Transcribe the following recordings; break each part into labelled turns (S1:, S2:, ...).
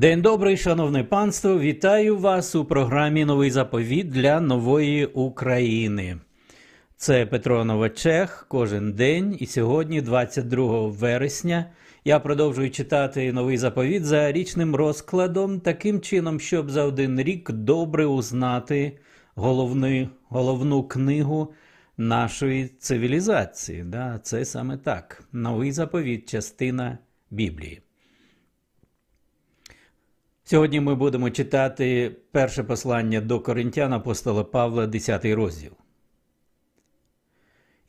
S1: День добрий, шановне панство! Вітаю вас у програмі Новий заповіт для нової України. Це Петро Новачех кожен день, і сьогодні, 22 вересня, я продовжую читати новий заповіт за річним розкладом, таким чином, щоб за один рік добре узнати головну, головну книгу нашої цивілізації. Да, це саме так. Новий заповіт, частина Біблії. Сьогодні ми будемо читати перше послання до Коринтян апостола Павла, 10 розділ.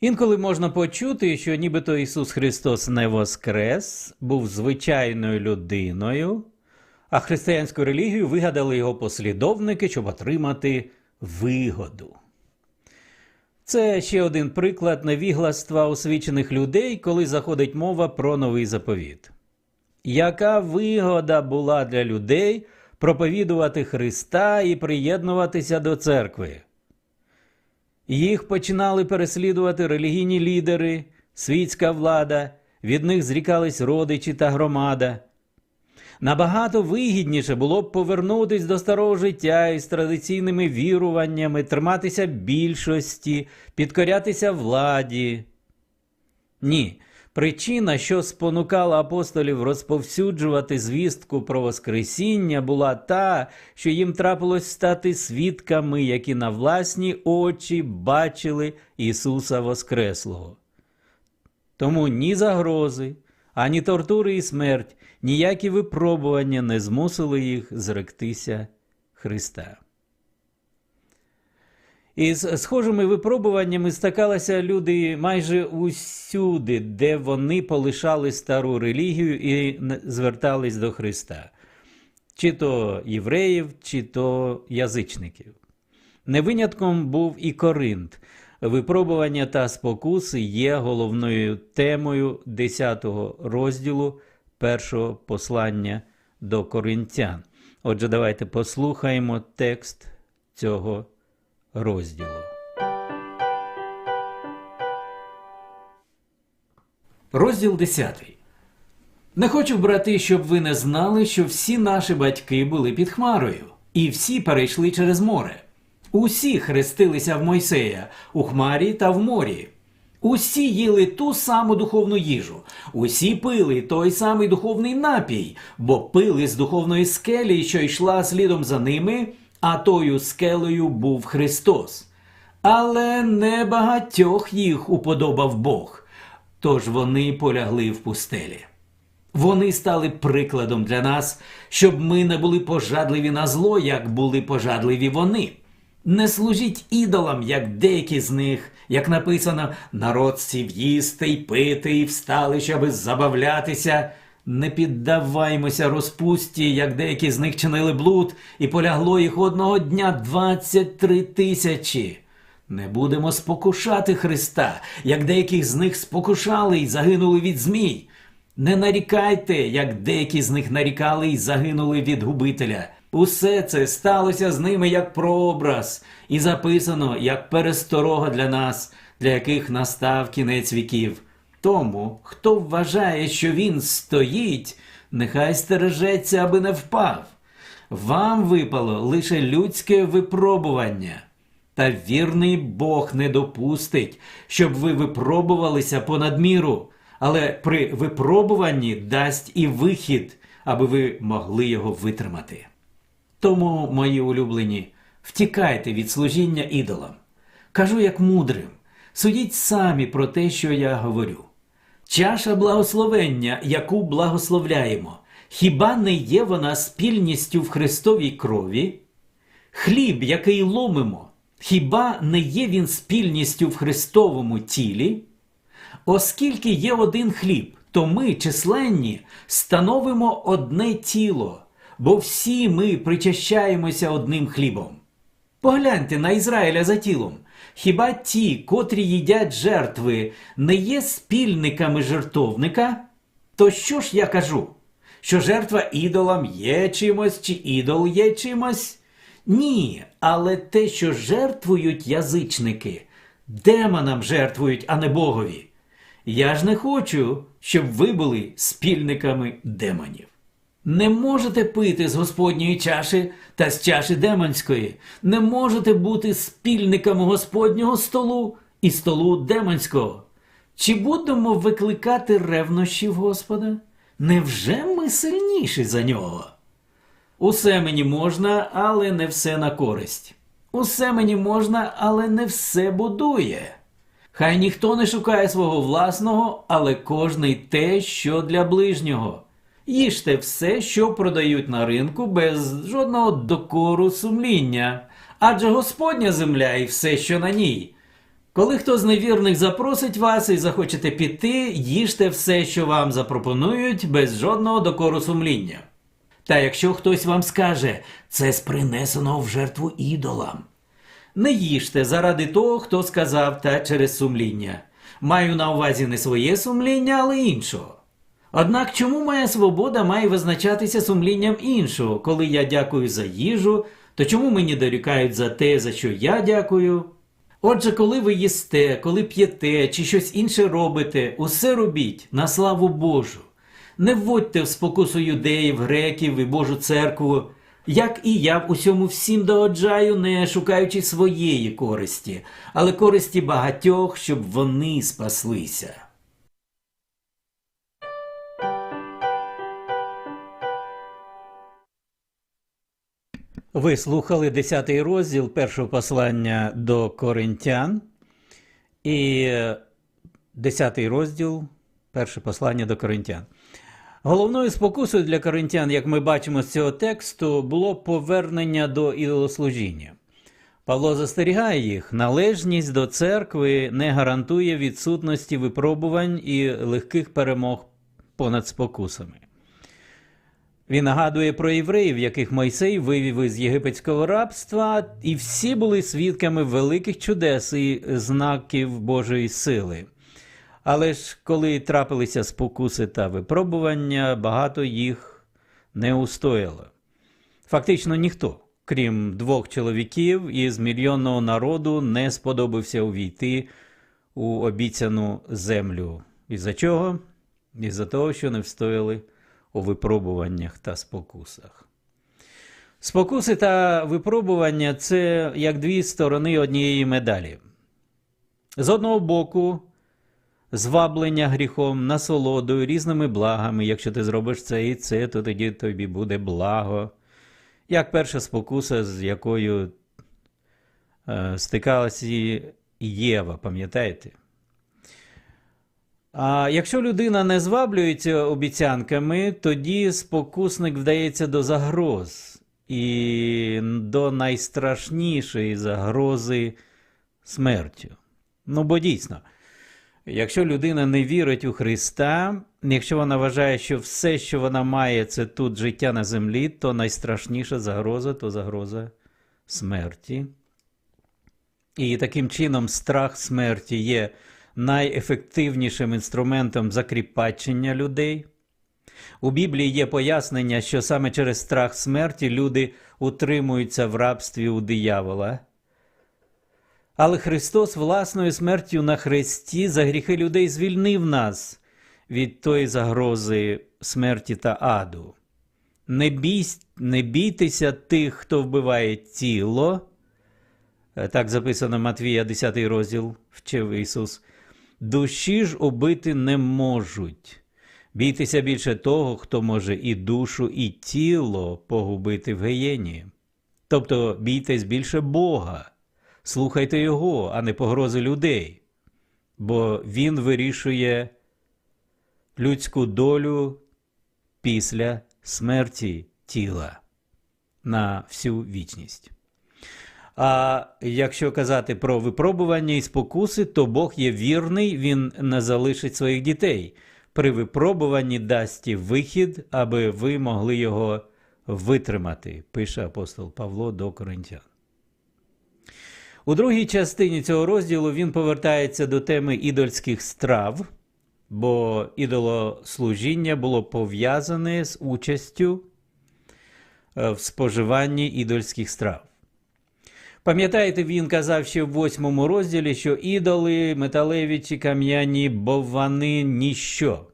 S1: Інколи можна почути, що нібито Ісус Христос не воскрес, був звичайною людиною, а християнську релігію вигадали його послідовники, щоб отримати вигоду. Це ще один приклад невігластва освічених людей, коли заходить мова про новий заповіт. Яка вигода була для людей проповідувати Христа і приєднуватися до церкви? Їх починали переслідувати релігійні лідери, світська влада, від них зрікались родичі та громада. Набагато вигідніше було б повернутися до старого життя із традиційними віруваннями, триматися більшості, підкорятися владі. Ні. Причина, що спонукала апостолів розповсюджувати звістку про Воскресіння, була та, що їм трапилось стати свідками, які на власні очі бачили Ісуса Воскреслого. Тому ні загрози, ані тортури і смерть, ніякі випробування не змусили їх зректися Христа. Із схожими випробуваннями стикалися люди майже усюди, де вони полишали стару релігію і звертались до Христа, чи то євреїв, чи то язичників. Не винятком був і Коринт. Випробування та спокуси є головною темою 10 розділу першого послання до коринтян. Отже, давайте послухаємо текст цього розділу. Розділ 10. Не хочу, брати, щоб ви не знали, що всі наші батьки були під хмарою, і всі перейшли через море. Усі хрестилися в Мойсея у хмарі та в морі. Усі їли ту саму духовну їжу, усі пили той самий духовний напій, бо пили з духовної скелі, що йшла слідом за ними, а тою скелею був Христос. Але не багатьох їх уподобав Бог, тож вони полягли в пустелі. Вони стали прикладом для нас, щоб ми не були пожадливі на зло, як були пожадливі вони. Не служіть ідолам, як деякі з них, як написано, народ сів їсти й пити, і встали, щоби забавлятися. Не піддаваймося розпусті, як деякі з них чинили блуд, і полягло їх одного дня 23 тисячі. Не будемо спокушати Христа, як деяких з них спокушали і загинули від змій. Не нарікайте, як деякі з них нарікали і загинули від губителя. Усе це сталося з ними як прообраз, і записано як пересторога для нас, для яких настав кінець віків. Тому, хто вважає, що він стоїть, нехай стережеться, аби не впав. Вам випало лише людське випробування. Та вірний Бог не допустить, щоб ви випробувалися понад міру, але при випробуванні дасть і вихід, аби ви могли його витримати. Тому, мої улюблені, втікайте від служіння ідолам. Кажу як мудрим, судіть самі про те, що я говорю. Чаша благословення, яку благословляємо, хіба не є вона спільністю в Христовій крові? Хліб, який ломимо, хіба не є він спільністю в Христовому тілі? Оскільки є один хліб, то ми, численні, становимо одне тіло, бо всі ми причащаємося одним хлібом. Погляньте на Ізраїля за тілом. Хіба ті, котрі їдять жертви, не є спільниками жертовника? То що ж я кажу? Що жертва ідолам є чимось, чи ідол є чимось? Ні, але те, що жертвують язичники, демонам жертвують, а не Богові. Я ж не хочу, щоб ви були спільниками демонів. Не можете пити з Господньої чаші та з чаші демонської, не можете бути спільниками Господнього столу і столу демонського. Чи будемо викликати ревнощів Господа? Невже ми сильніші за нього? Усе мені можна, але не все на користь. Усе мені можна, але не все будує. Хай ніхто не шукає свого власного, але кожний те, що для ближнього. Їжте все, що продають на ринку, без жодного докору сумління, адже Господня земля і все, що на ній. Коли хто з невірних запросить вас і захочете піти, їжте все, що вам запропонують, без жодного докору сумління. Та якщо хтось вам скаже, це з принесеного в жертву ідолам. Не їжте заради того, хто сказав та через сумління. Маю на увазі не своє сумління, але іншого. Однак чому моя свобода має визначатися сумлінням іншого? Коли я дякую за їжу, то чому мені дорікають за те, за що я дякую? Отже, коли ви їсте, коли п'єте чи щось інше робите, усе робіть на славу Божу. Не вводьте в спокусу юдеїв, греків і Божу церкву, як і я в усьому всім догоджаю, не шукаючи своєї користі, але користі багатьох, щоб вони спаслися. Ви слухали 10 розділ першого послання до Коринтян і 10 розділ перше послання до Коринтян. Головною спокусою для коринтян, як ми бачимо з цього тексту, було повернення до ідолослужіння. Павло застерігає їх, належність до церкви не гарантує відсутності випробувань і легких перемог понад спокусами. Він нагадує про євреїв, яких Мойсей вивів із єгипетського рабства, і всі були свідками великих чудес і знаків Божої сили. Але ж коли трапилися спокуси та випробування, багато їх не устояло. Фактично ніхто, крім двох чоловіків із мільйонного народу, не сподобався увійти у обіцяну землю. Із-за чого? Із-за того, що не встояли у випробуваннях та спокусах. Спокуси та випробування це як дві сторони однієї медалі. З одного боку, зваблення гріхом, насолодою, різними благами. Якщо ти зробиш це і це, то тоді тобі буде благо. Як перша спокуса, з якою е, стикалася Єва, пам'ятаєте? А якщо людина не зваблюється обіцянками, тоді спокусник вдається до загроз і до найстрашнішої загрози смертю. Ну, бо дійсно, якщо людина не вірить у Христа, якщо вона вважає, що все, що вона має, це тут життя на землі, то найстрашніша загроза то загроза смерті. І таким чином страх смерті є найефективнішим інструментом закріпачення людей. У Біблії є пояснення, що саме через страх смерті люди утримуються в рабстві у диявола. Але Христос власною смертю на хресті за гріхи людей звільнив нас від тої загрози смерті та аду. Не, бій, не бійтеся тих, хто вбиває тіло. Так записано Матвія, 10 розділ, вчив Ісус. Душі ж убити не можуть. Бійтеся більше того, хто може і душу, і тіло погубити в геєні. Тобто бійтесь більше Бога, слухайте Його, а не погрози людей, бо Він вирішує людську долю після смерті тіла на всю вічність. А якщо казати про випробування і спокуси, то Бог є вірний, Він не залишить своїх дітей. При випробуванні дасть вихід, аби ви могли його витримати, пише апостол Павло до Коринтян. У другій частині цього розділу він повертається до теми ідольських страв, бо ідолослужіння було пов'язане з участю в споживанні ідольських страв. Пам'ятаєте, він казав ще в восьмому розділі, що ідоли, металеві чи кам'яні, бо вони ніщо.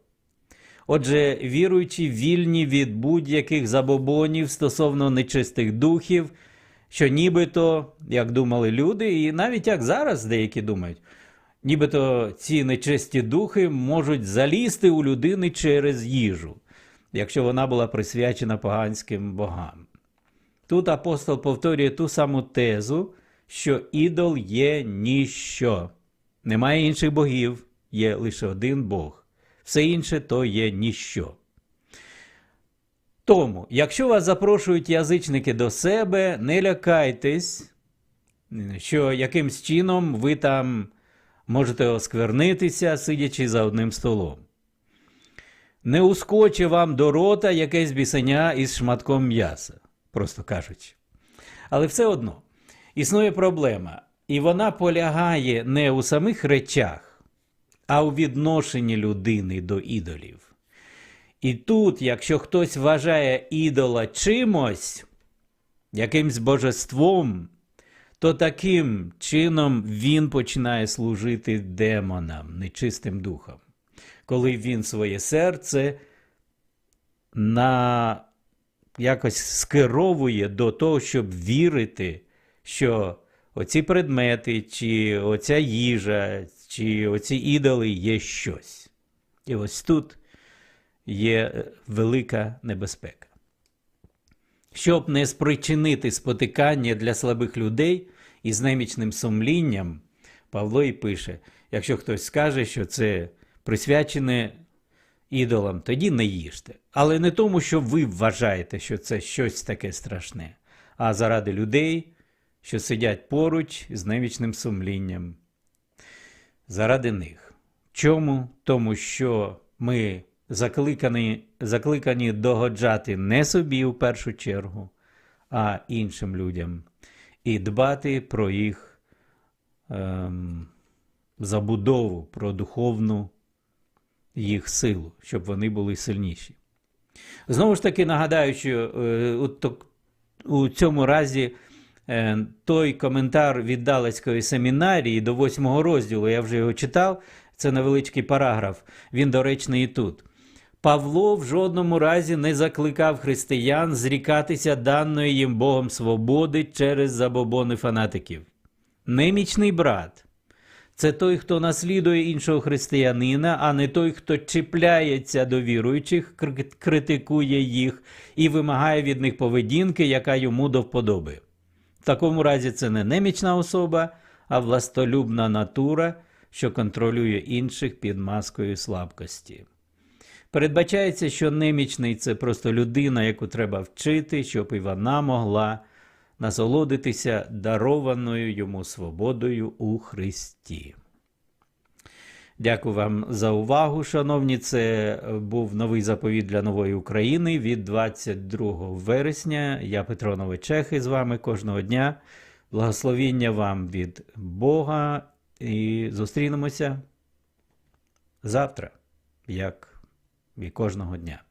S1: Отже, віруючі вільні від будь-яких забобонів стосовно нечистих духів, що нібито, як думали люди, і навіть як зараз деякі думають, нібито ці нечисті духи можуть залізти у людини через їжу, якщо вона була присвячена поганським богам. Тут апостол повторює ту саму тезу, що ідол є ніщо. Немає інших богів, є лише один Бог. Все інше то є ніщо. Тому, якщо вас запрошують язичники до себе, не лякайтесь, що якимсь чином ви там можете осквернитися, сидячи за одним столом. Не ускоче вам до рота якесь бісеня із шматком м'яса, просто кажучи. Але все одно існує проблема, і вона полягає не у самих речах, а у відношенні людини до ідолів. І тут, якщо хтось вважає ідола чимось, якимсь божеством, то таким чином він починає служити демонам, нечистим духам, коли він своє серце на якось скеровує до того, щоб вірити, що оці предмети, чи оця їжа, чи оці ідоли є щось. І ось тут є е, велика небезпека. Щоб не спричинити спотикання для слабих людей із немічним сумлінням, Павло і пише: якщо хтось скаже, що це присвячене ідолам, тоді не їжте. Але не тому, що ви вважаєте, що це щось таке страшне, а заради людей, що сидять поруч з немічним сумлінням. Заради них. Чому? Тому що ми закликані, закликані догоджати не собі в першу чергу, а іншим людям, і дбати про їх ем, забудову, про духовну їх силу, щоб вони були сильніші. Знову ж таки, нагадаю, що е, у, цьому разі е, той коментар від Далецької семінарії до восьмого розділу, я вже його читав, це невеличкий параграф, він доречний і тут. Павло в жодному разі не закликав християн зрікатися даної їм Богом свободи через забобони фанатиків. Немічний брат це той, хто наслідує іншого християнина, а не той, хто чіпляється до віруючих, критикує їх і вимагає від них поведінки, яка йому до вподоби. В такому разі це не немічна особа, а властолюбна натура, що контролює інших під маскою слабкості. Передбачається, що немічний це просто людина, яку треба вчити, щоб і вона могла насолодитися дарованою йому свободою у Христі. Дякую вам за увагу, шановні. Це був новий заповіт для нової України від 22 вересня. Я Петро Новичехи з вами кожного дня. Благословіння вам від Бога і зустрінемося завтра, як і кожного дня.